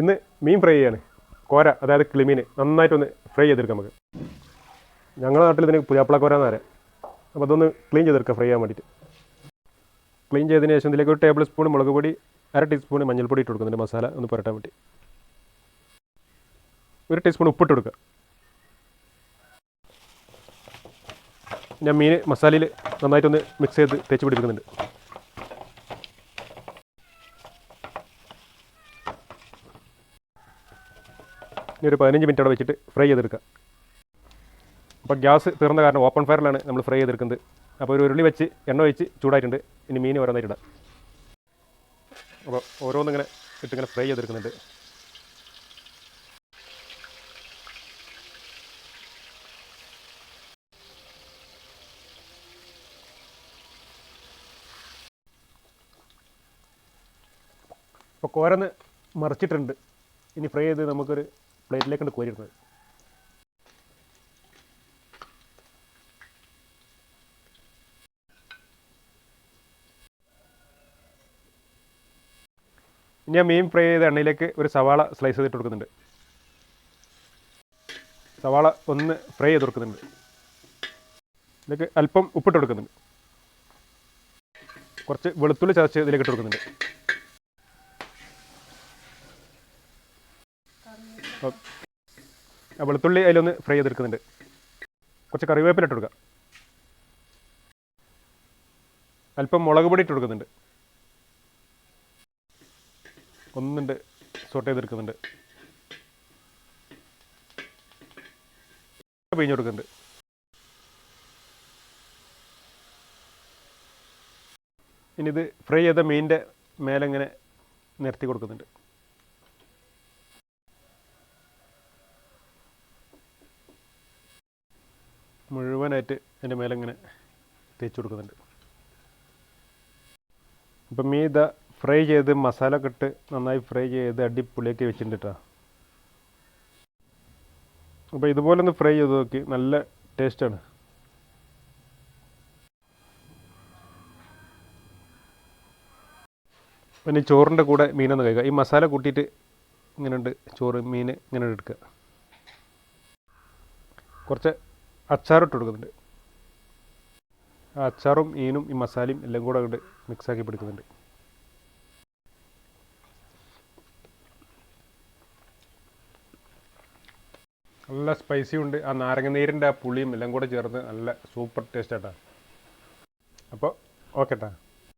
ഇന്ന് മീൻ ഫ്രൈ ചെയ്യാണ്. കോര അതായത് കിളിമീൻ നന്നായിട്ടൊന്ന് ഫ്രൈ ചെയ്തെടുക്കാം നമുക്ക്. ഞങ്ങളുടെ നാട്ടിൽ ഇതിന് പുതിയാപ്പിള കോര എന്ന് പറയാം. അപ്പോൾ അതൊന്ന് ക്ലീൻ ചെയ്തെടുക്കാം ഫ്രൈ ചെയ്യാൻ വേണ്ടിയിട്ട്. ക്ലീൻ ചെയ്തതിന് ശേഷം ഇതിലേക്ക് ഒരു ടേബിൾ സ്പൂൺ മുളക് പൊടി അര ടീസ്പൂൺ മഞ്ഞൾപ്പൊടി ഇട്ട് കൊടുക്കുന്നുണ്ട് മസാല ഒന്ന് പുരട്ടാൻ വേണ്ടി. ഒരു ടീസ്പൂൺ ഉപ്പിട്ട് കൊടുക്കുക ഞാൻ മീൻ മസാലയിൽ നന്നായിട്ടൊന്ന് മിക്സ് ചെയ്ത് തേച്ച് പിടിപ്പിക്കുന്നുണ്ട്. ഇനി ഒരു പതിനഞ്ച് മിനിറ്റ് അവിടെ വെച്ചിട്ട് ഫ്രൈ ചെയ്തെടുക്കാം അപ്പോൾ ഗ്യാസ് തീർന്ന കാരണം ഓപ്പൺ ഫയറിലാണ് നമ്മൾ ഫ്രൈ ചെയ്തെടുക്കുന്നത്. അപ്പോൾ ഒരു ഉരുളി വെച്ച് എണ്ണ ഒഴിച്ച് ചൂടായിട്ടുണ്ട്. ഇനി മീൻ ഓരോന്നായിട്ടിടാം അപ്പോൾ ഓരോന്നിങ്ങനെ ഇട്ടിങ്ങനെ ഫ്രൈ ചെയ്തെടുക്കുന്നുണ്ട്. അപ്പോൾ കോരന്ന് മറിച്ചിട്ടുണ്ട്. ഇനി ഫ്രൈ ചെയ്ത് നമുക്കൊരു പ്ലേറ്റിലേക്കാണ് കോരിയിരുന്നത് ആ മീൻ ഫ്രൈ ചെയ്ത എണ്ണയിലേക്ക് ഒരു സവാള സ്ലൈസ് ചെയ്തിട്ട് കൊടുക്കുന്നുണ്ട്. സവാള ഒന്ന് ഫ്രൈ ചെയ്ത് കൊടുക്കുന്നുണ്ട്. ഇതിലേക്ക് അല്പം ഉപ്പിട്ട് കൊടുക്കുന്നുണ്ട്. കുറച്ച് വെളുത്തുള്ളി ചതച്ച് ഇതിലേക്ക് ഇട്ട് കൊടുക്കുന്നുണ്ട് അപ്പോൾ ആ വെളുത്തുള്ളി അതിലൊന്ന് ഫ്രൈ ചെയ്തെടുക്കുന്നുണ്ട്. കുറച്ച് കറിവേപ്പില ഇട്ട് കൊടുക്കുക അല്പം മുളക് പൊടി ഇട്ട് കൊടുക്കുന്നുണ്ട്. ഒന്നുണ്ട് സോട്ട് ചെയ്തെടുക്കുന്നുണ്ട്. പിഴിഞ്ഞ് കൊടുക്കുന്നുണ്ട്. ഇനി ഇത് ഫ്രൈ ചെയ്ത മീനിന്റെ മേലെങ്ങനെ നിരത്തി കൊടുക്കുന്നുണ്ട്. മുഴുവനായിട്ട് അതിന്റെ മേലെ ഇങ്ങനെ തേച്ച് കൊടുക്കുന്നുണ്ട്. അപ്പം മീൻ ഫ്രൈ ചെയ്ത് മസാല കെട്ട് നന്നായി ഫ്രൈ ചെയ്ത് അടിപൊളിയാക്കി വെച്ചിട്ടുണ്ട് കേട്ടോ അപ്പോൾ ഇതുപോലെ ഒന്ന് ഫ്രൈ ചെയ്ത് നോക്കി നല്ല ടേസ്റ്റാണ്. പിന്നെ ചോറിന്റെ കൂടെ മീനൊന്ന് കഴിക്കുക ഈ മസാല കൂട്ടിയിട്ട് ഇങ്ങനെയുണ്ട് ചോറ് മീൻ ഇങ്ങനെ എടുക്കുക. കുറച്ച് അച്ചാറിട്ട് കൊടുക്കുന്നുണ്ട് അച്ചാറും മീനും ഈ മസാലയും എല്ലാം കൂടെ അങ്ങോട്ട് മിക്സാക്കി പിടിക്കുന്നുണ്ട്. നല്ല സ്പൈസി ഉണ്ട്. ആ നാരങ്ങ നീരിന്റെ ആ പുളിയും എല്ലാം കൂടെ ചേർന്ന് നല്ല സൂപ്പർ ടേസ്റ്റ് ആട്ടാ. അപ്പോൾ ഓക്കെ ട്ടാ.